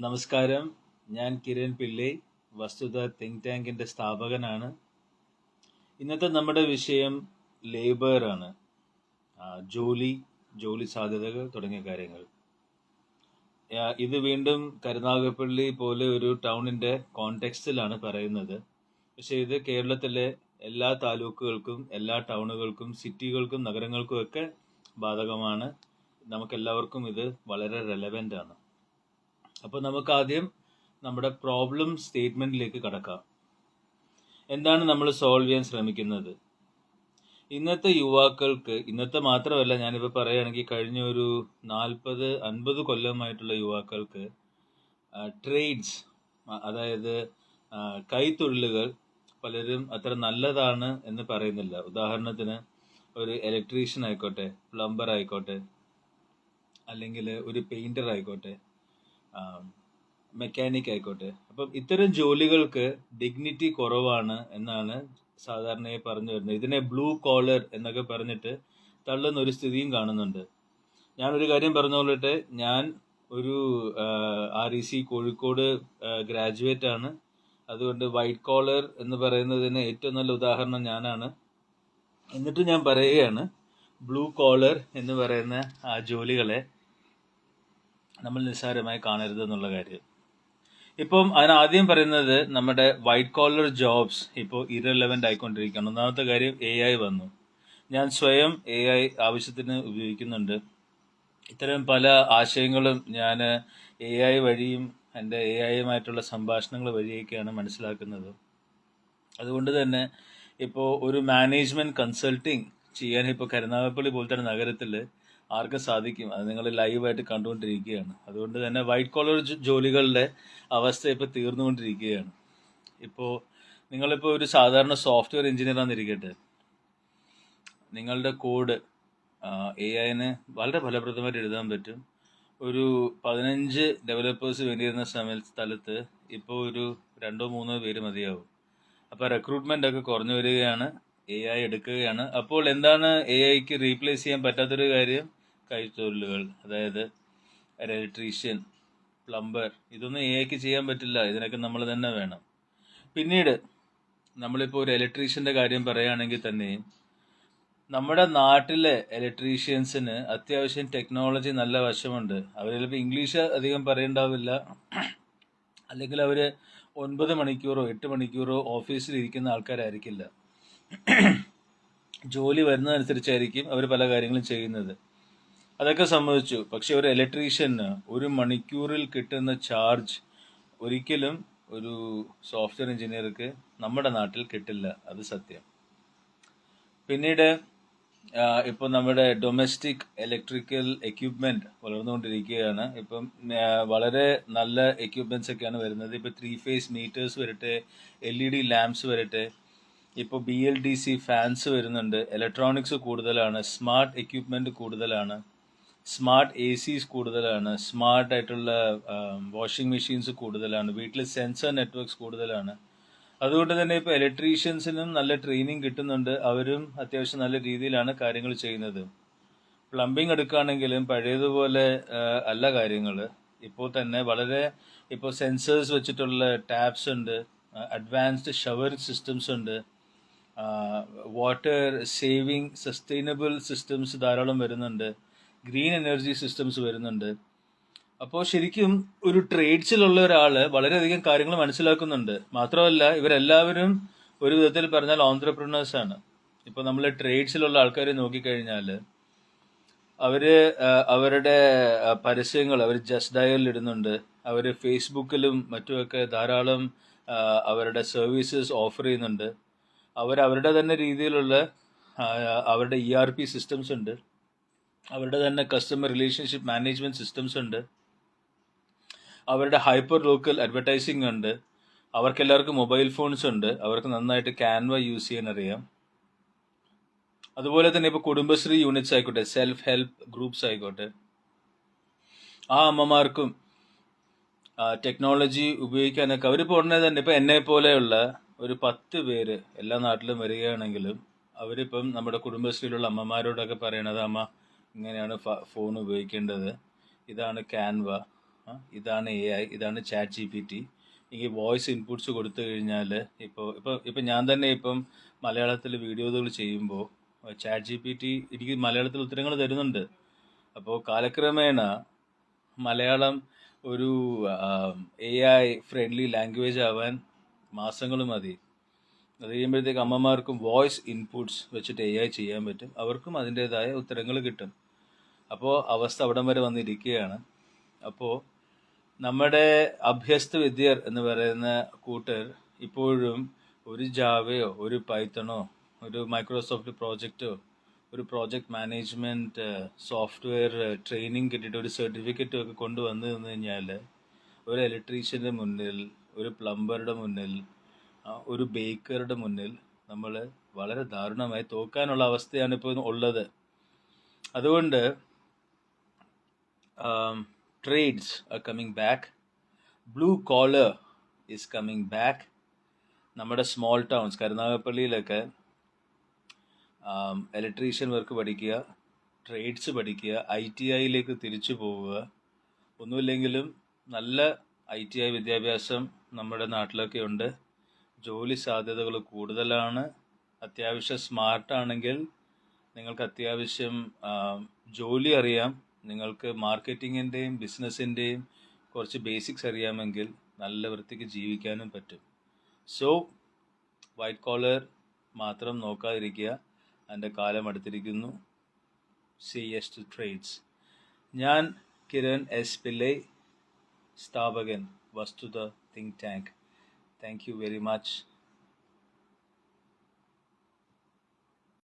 നമസ്കാരം. ഞാൻ കിരൺ പിള്ളി വസ്തുത തിങ്ക് ടാങ്കിന്റെ സ്ഥാപകനാണ്. ഇന്നത്തെ നമ്മുടെ വിഷയം ലേബർ ആണ്. ജോലി ജോലി സാധ്യതകൾ തുടങ്ങിയ കാര്യങ്ങൾ. ഇത് വീണ്ടും കരുനാഗപ്പള്ളി പോലെ ഒരു ടൗണിന്റെ കോണ്ടെക്സ്റ്റിലാണ് പറയുന്നത്. പക്ഷേ ഇത് കേരളത്തിലെ എല്ലാ താലൂക്കുകൾക്കും എല്ലാ ടൗണുകൾക്കും സിറ്റികൾക്കും നഗരങ്ങൾക്കും ഒക്കെ ബാധകമാണ്. നമുക്കെല്ലാവർക്കും ഇത് വളരെ റെലവെന്റ് ആണ്. അപ്പോൾ നമുക്ക് ആദ്യം നമ്മുടെ പ്രോബ്ലം സ്റ്റേറ്റ്മെന്റിലേക്ക് കടക്കാം. എന്താണ് നമ്മൾ സോൾവ് ചെയ്യാൻ ശ്രമിക്കുന്നത്? ഇന്നത്തെ യുവാക്കൾക്ക് ഇന്നത്തെ മാത്രമല്ല ഞാനിപ്പോൾ പറയുകയാണെങ്കിൽ കഴിഞ്ഞ ഒരു നാൽപ്പത് അൻപത് കൊല്ലമായിട്ടുള്ള യുവാക്കൾക്ക് ട്രേഡ്സ് അതായത് കൈത്തൊഴിലുകൾ പലരും അത്ര നല്ലതാണ് എന്ന് പറയുന്നില്ല. ഉദാഹരണത്തിന് ഒരു ഇലക്ട്രീഷ്യൻ ആയിക്കോട്ടെ പ്ലംബർ ആയിക്കോട്ടെ അല്ലെങ്കിൽ ഒരു പെയിന്റർ ആയിക്കോട്ടെ മെക്കാനിക് ആയിക്കോട്ടെ. അപ്പം ഇത്തരം ജോലികൾക്ക് ഡിഗ്നിറ്റി കുറവാണ് എന്നാണ് സാധാരണയായി പറഞ്ഞു വരുന്നത്. ഇതിനെ ബ്ലൂ കോളർ എന്നൊക്കെ പറഞ്ഞിട്ട് തള്ളുന്ന ഒരു സ്ഥിതിയും കാണുന്നുണ്ട്. ഞാനൊരു കാര്യം പറഞ്ഞുകൊള്ളട്ടെ ഞാൻ ഒരു R E C Kozhikode graduate ആണ്. അതുകൊണ്ട് വൈറ്റ് കോളർ എന്ന് പറയുന്നതിന് ഏറ്റവും നല്ല ഉദാഹരണം ഞാനാണ്. എന്നിട്ട് ഞാൻ പറയുകയാണ് ബ്ലൂ കോളർ എന്ന് പറയുന്ന ആ ജോലികളെ നമ്മൾ നിസ്സാരമായി കാണരുത് എന്നുള്ള കാര്യം. ഇപ്പം അതിനാദ്യം പറയുന്നത് നമ്മുടെ വൈറ്റ് കോളർ ജോബ്സ് ഇപ്പോൾ ഇറലവന്റ് ആയിക്കൊണ്ടിരിക്കുകയാണ്. ഒന്നാമത്തെ കാര്യം എ ഐ വന്നു. ഞാൻ സ്വയം എ ഐ ആവശ്യത്തിന് ഉപയോഗിക്കുന്നുണ്ട്. ഇത്തരം പല ആശയങ്ങളും ഞാൻ എ ഐ വഴിയും എന്റെ എ ഐയുമായിട്ടുള്ള സംഭാഷണങ്ങൾ വഴിയൊക്കെയാണ് മനസ്സിലാക്കുന്നത്. അതുകൊണ്ട് തന്നെ ഇപ്പോൾ ഒരു മാനേജ്മെന്റ് കൺസൾട്ടിങ് ചെയ്യാൻ ഇപ്പോൾ കരുനാഗപ്പള്ളി പോലത്തെ നഗരത്തിൽ ആർക്കും സാധിക്കും. അത് നിങ്ങൾ ലൈവായിട്ട് കണ്ടുകൊണ്ടിരിക്കുകയാണ്. അതുകൊണ്ട് തന്നെ വൈറ്റ് കോളർ ജോലികളുടെ അവസ്ഥ ഇപ്പോൾ തീർന്നുകൊണ്ടിരിക്കുകയാണ്. ഇപ്പോൾ നിങ്ങളിപ്പോൾ ഒരു സാധാരണ സോഫ്റ്റ്വെയർ എഞ്ചിനീയർ ആണെന്നിരിക്കട്ടെ നിങ്ങളുടെ കോഡ് എ ഐന് വളരെ ഫലപ്രദമായിട്ട് എഴുതാൻ പറ്റും. ഒരു പതിനഞ്ച് ഡെവലപ്പേഴ്സ് വേണ്ടിയിരുന്ന സമയ സ്ഥലത്ത് ഇപ്പോൾ ഒരു രണ്ടോ മൂന്നോ പേര് മതിയാവും. അപ്പോൾ റിക്രൂട്ട്മെന്റ് ഒക്കെ കുറഞ്ഞു വരികയാണ്. എ ഐ എടുക്കുകയാണ്. അപ്പോൾ എന്താണ് എ ഐക്ക് റീപ്ലേസ് ചെയ്യാൻ പറ്റാത്തൊരു കാര്യം? കൈത്തൊഴിലുകൾ അതായത് ഇലക്ട്രീഷ്യൻ പ്ലംബർ ഇതൊന്നും എ ചെയ്യാൻ പറ്റില്ല. ഇതിനൊക്കെ നമ്മൾ തന്നെ വേണം. പിന്നീട് നമ്മളിപ്പോൾ ഒരു ഇലക്ട്രീഷ്യന്റെ കാര്യം പറയുകയാണെങ്കിൽ തന്നെ നമ്മുടെ നാട്ടിലെ ഇലക്ട്രീഷ്യൻസിന് അത്യാവശ്യം ടെക്നോളജി നല്ല വശമുണ്ട്. അവർ ചിലപ്പോൾ ഇംഗ്ലീഷ് അധികം പറയണ്ടാവില്ല. അല്ലെങ്കിൽ അവർ ഒൻപത് മണിക്കൂറോ എട്ട് മണിക്കൂറോ ഓഫീസിൽ ഇരിക്കുന്ന ആൾക്കാരായിരിക്കില്ല. ജോലി വരുന്നതനുസരിച്ചായിരിക്കും അവർ പല കാര്യങ്ങളും ചെയ്യുന്നത്. അതൊക്കെ സമ്മതിച്ചു. പക്ഷെ ഒരു ഇലക്ട്രീഷ്യന് ഒരു മണിക്കൂറിൽ കിട്ടുന്ന ചാർജ് ഒരിക്കലും ഒരു സോഫ്റ്റ്വെയർ എഞ്ചിനീയർക്ക് നമ്മുടെ നാട്ടിൽ കിട്ടില്ല. അത് സത്യം. പിന്നീട് ഇപ്പോൾ നമ്മുടെ ഡൊമസ്റ്റിക് ഇലക്ട്രിക്കൽ എക്യുപ്മെന്റ് വളർന്നുകൊണ്ടിരിക്കുകയാണ്. ഇപ്പം വളരെ നല്ല എക്യുപ്മെന്റ്സ് ഒക്കെയാണ് വരുന്നത്. ഇപ്പം ത്രീ ഫേസ് മീറ്റേഴ്സ് വരട്ടെ എൽ ഇ ഡി ലാംപ്സ് വരട്ടെ ഇപ്പോൾ B L D C fans വരുന്നുണ്ട്. ഇലക്ട്രോണിക്സ് കൂടുതലാണ് സ്മാർട്ട് എക്യുപ്മെന്റ് കൂടുതലാണ്. സ്മാർട്ട് എ സീസ് കൂടുതലാണ് സ്മാർട്ട് ആയിട്ടുള്ള വാഷിംഗ് മെഷീൻസ് കൂടുതലാണ് വീട്ടിൽ സെൻസർ നെറ്റ്വർക്ക്സ് കൂടുതലാണ്. അതുകൊണ്ട് തന്നെ ഇപ്പോൾ ഇലക്ട്രീഷ്യൻസിനും നല്ല ട്രെയിനിങ് കിട്ടുന്നുണ്ട്. അവരും അത്യാവശ്യം നല്ല രീതിയിലാണ് കാര്യങ്ങൾ ചെയ്യുന്നത്. പ്ലംബിംഗ് എടുക്കുകയാണെങ്കിലും പഴയതുപോലെ അല്ല കാര്യങ്ങൾ. ഇപ്പോൾ തന്നെ വളരെ ഇപ്പോൾ സെൻസേഴ്സ് വെച്ചിട്ടുള്ള ടാപ്സ് ഉണ്ട് അഡ്വാൻസ്ഡ് ഷവർ സിസ്റ്റംസ് ഉണ്ട് വാട്ടർ സേവിങ് സസ്റ്റൈനബിൾ സിസ്റ്റംസ് ധാരാളം വരുന്നുണ്ട്. ഗ്രീൻ എനർജി സിസ്റ്റംസ് വരുന്നുണ്ട്. അപ്പോൾ ശരിക്കും ഒരു ട്രേഡ്സിലുള്ള ഒരാൾ വളരെയധികം കാര്യങ്ങൾ മനസ്സിലാക്കുന്നുണ്ട്. മാത്രമല്ല ഇവരെല്ലാവരും ഒരു വിധത്തിൽ പറഞ്ഞാൽ ഓൺട്രപ്രണേഴ്സ് ആണ്. ഇപ്പോൾ നമ്മൾ ട്രേഡ്സിലുള്ള ആൾക്കാരെ നോക്കിക്കഴിഞ്ഞാൽ അവർ അവരുടെ പരസ്യങ്ങൾ അവർ ജസ്റ്റ് ഡയലിൽ ഇടുന്നുണ്ട്. അവർ ഫേസ്ബുക്കിലും മറ്റുമൊക്കെ ധാരാളം അവരുടെ സർവീസസ് ഓഫർ ചെയ്യുന്നുണ്ട്. അവർ അവരുടെ തന്നെ രീതിയിലുള്ള അവരുടെ ഇ ആർ പി സിസ്റ്റംസ് ഉണ്ട്. അവരുടെ തന്നെ കസ്റ്റമർ റിലേഷൻഷിപ്പ് മാനേജ്മെന്റ് സിസ്റ്റംസ് ഉണ്ട്. അവരുടെ ഹൈപ്പർ ലോക്കൽ അഡ്വർടൈസിംഗ് ഉണ്ട്. അവർക്ക് എല്ലാവർക്കും മൊബൈൽ ഫോൺസ് ഉണ്ട്. അവർക്ക് നന്നായിട്ട് ക്യാൻവ യൂസ് ചെയ്യാൻ അറിയാം. അതുപോലെ തന്നെ ഇപ്പോൾ കുടുംബശ്രീ യൂണിറ്റ്സ് ആയിക്കോട്ടെ സെൽഫ് ഹെൽപ്പ് ഗ്രൂപ്പ്സ് ആയിക്കോട്ടെ. ആ അമ്മമാർക്കും ടെക്നോളജി ഉപയോഗിക്കാനൊക്കെ അവരിപ്പോൾ ഉടനെ തന്നെ ഇപ്പോൾ എന്നെ പോലെയുള്ള ഒരു പത്ത് പേര് എല്ലാ നാട്ടിലും വരികയാണെങ്കിലും അവരിപ്പം നമ്മുടെ കുടുംബശ്രീയിലുള്ള അമ്മമാരോടൊക്കെ പറയണത് അമ്മ ഇങ്ങനെയാണ് ഫോൺ ഉപയോഗിക്കേണ്ടത്. ഇതാണ് ക്യാൻവ ഇതാണ് എ ഐ ഇതാണ് ചാറ്റ് ജി പി ടി എനിക്ക് വോയിസ് ഇൻപുട്സ് കൊടുത്തു കഴിഞ്ഞാൽ ഇപ്പോൾ ഇപ്പോൾ ഇപ്പം ഞാൻ തന്നെ ഇപ്പം മലയാളത്തിൽ വീഡിയോകൾ ചെയ്യുമ്പോൾ ചാറ്റ് ജി പി ടി എനിക്ക് മലയാളത്തിൽ ഉത്തരങ്ങൾ തരുന്നുണ്ട്. അപ്പോൾ കാലക്രമേണ മലയാളം ഒരു എ ഐ ഫ്രണ്ട്ലി ലാംഗ്വേജ് ആവാൻ മാസങ്ങൾ മതി. അത് കഴിയുമ്പോഴത്തേക്ക് അമ്മമാർക്കും വോയിസ് ഇൻപുട്സ് വെച്ചിട്ട് എ ഐ ചെയ്യാൻ പറ്റും. അവർക്കും അതിന്റേതായ ഉത്തരങ്ങൾ കിട്ടും. അപ്പോൾ അവസ്ഥ അവിടം വരെ വന്നിരിക്കുകയാണ്. അപ്പോൾ നമ്മുടെ അഭ്യസ്ത വിദ്യർ എന്ന് പറയുന്ന കൂട്ടർ ഇപ്പോഴും ഒരു ജാവയോ ഒരു പൈത്തണോ ഒരു മൈക്രോസോഫ്റ്റ് പ്രോജക്റ്റോ ഒരു പ്രോജക്റ്റ് മാനേജ്മെന്റ് സോഫ്റ്റ്വെയർ ട്രെയിനിങ് കിട്ടിയിട്ട് ഒരു സർട്ടിഫിക്കറ്റും ഒക്കെ കൊണ്ടുവന്നു നിന്ന് കഴിഞ്ഞാൽ ഒരു ഇലക്ട്രീഷ്യന്റെ മുന്നിൽ ഒരു പ്ലംബറുടെ മുന്നിൽ ഒരു ബേക്കറുടെ മുന്നിൽ നമ്മൾ വളരെ ദാരുണമായി തോക്കാനുള്ള അവസ്ഥയാണ് ഇപ്പോൾ ഉള്ളത്. അതുകൊണ്ട് trades are coming back. Blue collar is coming back. നമ്മുടെ സ്മോൾ ടൗൺസ് കരുനാഗപ്പള്ളിയിലൊക്കെ ഇലക്ട്രീഷ്യൻ വർക്ക് പഠിക്കുക ട്രേഡ്സ് പഠിക്കുക ഐ ടി ഐയിലേക്ക് തിരിച്ചു പോവുക ഒന്നുമില്ലെങ്കിലും നല്ല ഐ ടി ഐ വിദ്യാഭ്യാസം നമ്മുടെ നാട്ടിലൊക്കെ ഉണ്ട് ജോലി സാധ്യതകൾ കൂടുതലാണ് അത്യാവശ്യം സ്മാർട്ടാണെങ്കിൽ നിങ്ങൾക്ക് അത്യാവശ്യം ആ, ജോലി അറിയാം നിങ്ങൾക്ക് മാർക്കറ്റിങ്ങിന്റെയും ബിസിനസ്സിന്റെയും കുറച്ച് ബേസിക്സ് അറിയാമെങ്കിൽ നല്ല വൃത്തിക്ക് ജീവിക്കാനും പറ്റും. സോ വൈറ്റ് കോളർ മാത്രം നോക്കാതിരിക്കുക. എന്റെ കാലം അടുത്തിരിക്കുന്നു. സി എസ് ടു ട്രേഡ്സ് ഞാൻ കിരൺ എസ് പിള്ളെ സ്ഥാപകൻ വസ്തുത think tank thank you very much